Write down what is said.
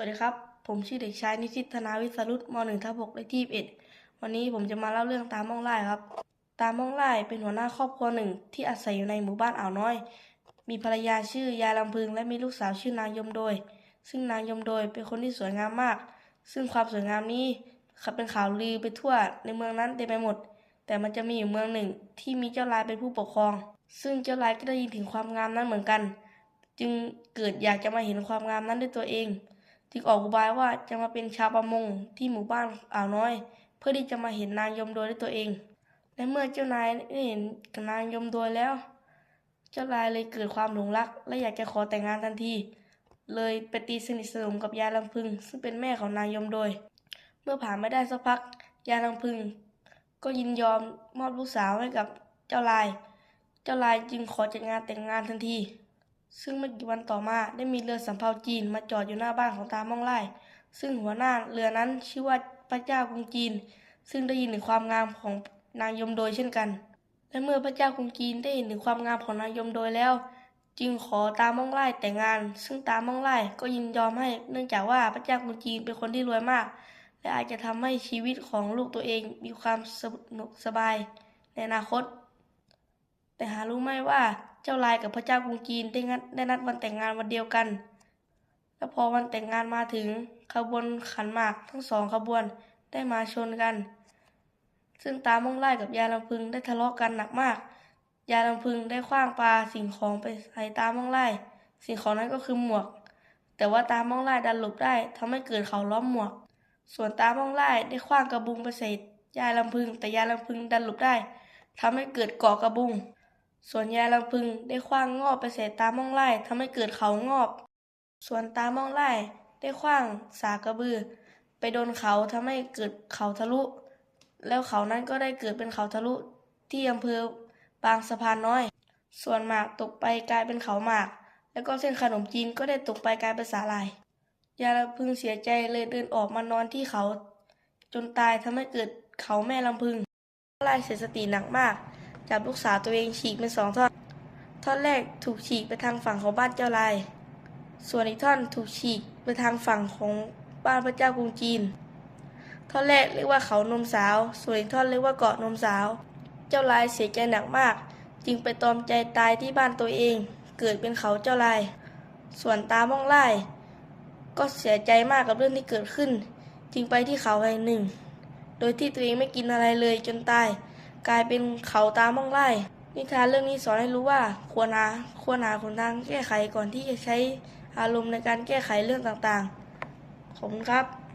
วัสดีครับ ผมชื่อเด็กชายนิชิตธนาวิสรุตม .1 ทับ6เลขที่21วันนี้ผมจะมาเล่าเรื่องตาม่องไล่ครับ ตาม่องไล่เป็นหัวหน้าครอบครัวหนึ่งที่อาศัยอยู่ในหมู่บ้านอ่าวน้อย มีภรรยาชื่อยายลำพึงและมีลูกสาวชื่อนางยมโดย ซึ่งนางยมโดยเป็นคนที่สวยงามมาก ซึ่งความสวยงามนี้เป็นข่าวลือไปทั่วในเมืองนั้นเต็มไปหมด แต่มันจะมีอยู่เมืองหนึ่งที่มีเจ้าลายเป็นผู้ปกครอง ซึ่งเจ้าลายก็ได้ยินถึงความงามนั้นเหมือนกัน จึงเกิดอยากจะมาเห็นความงามนั้นด้วยตัวเอง จึงออกอุบายว่าจะมาเป็นชาวประมงที่หมู่บ้านอ่าวน้อย เพื่อที่จะมาเห็นนางยมโดยด้วยตัวเองและเมื่อเจ้านายได้เห็นนางยมโดยแล้ว เจ้านายเลยเกิดความหลงรัก และอยากจะขอแต่งงานทันที เลยไปตีสนิทสนมกับยายลำพึง ซึ่งเป็นแม่ของนางยมโดย เมื่อผ่านไม่ได้สักพักยายลำพึง ก็ยินยอมมอบลูกสาวให้กับเจ้าลาย เจ้าลายจึงขอจัดงานแต่งงานทันที ซึ่งไม่กี่วันต่อมาได้มีเรือสำเภาจีนมาจอดอยู่หน้าบ้านของตาม่องไล่ซึ่งหัวหน้าเรือนั้นชื่อว่าพระเจ้ากรุงจีน ซึ่งได้ยินถึงความงามของนางยมโดยเช่นกัน และเมื่อพระเจ้ากรุงจีนได้เห็นถึงความงามของนางยมโดยแล้ว จึงขอตาม่องไล่แต่งงาน ซึ่งตาม่องไล่ก็ยินยอมให้เนื่องจากว่าพระเจ้ากรุงจีนเป็นคนที่รวยมาก และอาจจะทำให้ชีวิตของลูกตัวเองมีความสนุกสบายในอนาคต แต่หารู้ไหมว่าเจ้าลายกับพระเจ้ากรุงจีนได้นัดได้นัดวันแต่งงานวันเดียวกัน และพอวันแต่งงานมาถึงขบวนขันหมากทั้งสองขบวนได้มาชนกัน ซึ่งตาม่องไล่กับยายลำพึงได้ทะเลาะกันหนักมาก ยายลำพึงได้ขว้างปลาสิ่งของไปใส่ตาม่องไล่ สิ่งของนั้นก็คือหมวก แต่ว่าตาม่องไล่ดันหลบได้ทำให้เกิดเขาล้อมหมวก ส่วนตาม่องไล่ได้ขว้างกระบุงไปใส่ยายลำพึง แต่ยายลำพึงดันหลบได้ทำให้เกิดเกาะกระบุง ส่วนยายลำพึงได้ขว้างงอบไปใส่ตามองไล่ทำให้เกิดเขางอบ ส่วนตามองไล่ได้ขว้างสากกระบือ ไปโดนเขาทำให้เกิดเขาทะลุ แล้วเขานั้นก็ได้เกิดเป็นเขาทะลุที่อำเภอบางสะพานน้อย ส่วนหมากตกไปกลายเป็นเขาหมาก แล้วก็เส้นขนมจีนก็ได้ตกไปกลายเป็นสาลายยายลำพึงเสียใจเลยเดินออกมานอนที่เขา จนตายทำให้เกิดเขาแม่ลำพึงไล่เสียสติหนักมาก จับลูกสาวตัวเองฉีกเป็นสองท่อน ท่อนแรกถูกฉีกไปทางฝั่งของบ้านเจ้าลาย ส่วนอีกท่อนถูกฉีกไปทางฝั่งของบ้านพระเจ้ากรุงจีน ท่อนแรกเรียกว่าเขานมสาว ส่วนอีกท่อนเรียกว่าเกาะนมสาว เจ้าลายเสียใจหนักมาก จึงไปตอมใจตายที่บ้านตัวเอง เกิดเป็นเขาเจ้าลาย ส่วนตาม่องไล่ก็เสียใจมากกับเรื่องที่เกิดขึ้น จึงไปที่เขาแห่งหนึ่ง โดยที่ตัวเองไม่กินอะไรเลยจนตาย กลายเป็นเขาตาม่องไล่นิทานเรื่องนี้สอนให้รู้ว่าควรหาควรหาคนทางแก้ไขก่อนที่จะใช้อารมณ์ในการแก้ไขเรื่องต่างๆ ขอบคุณครับ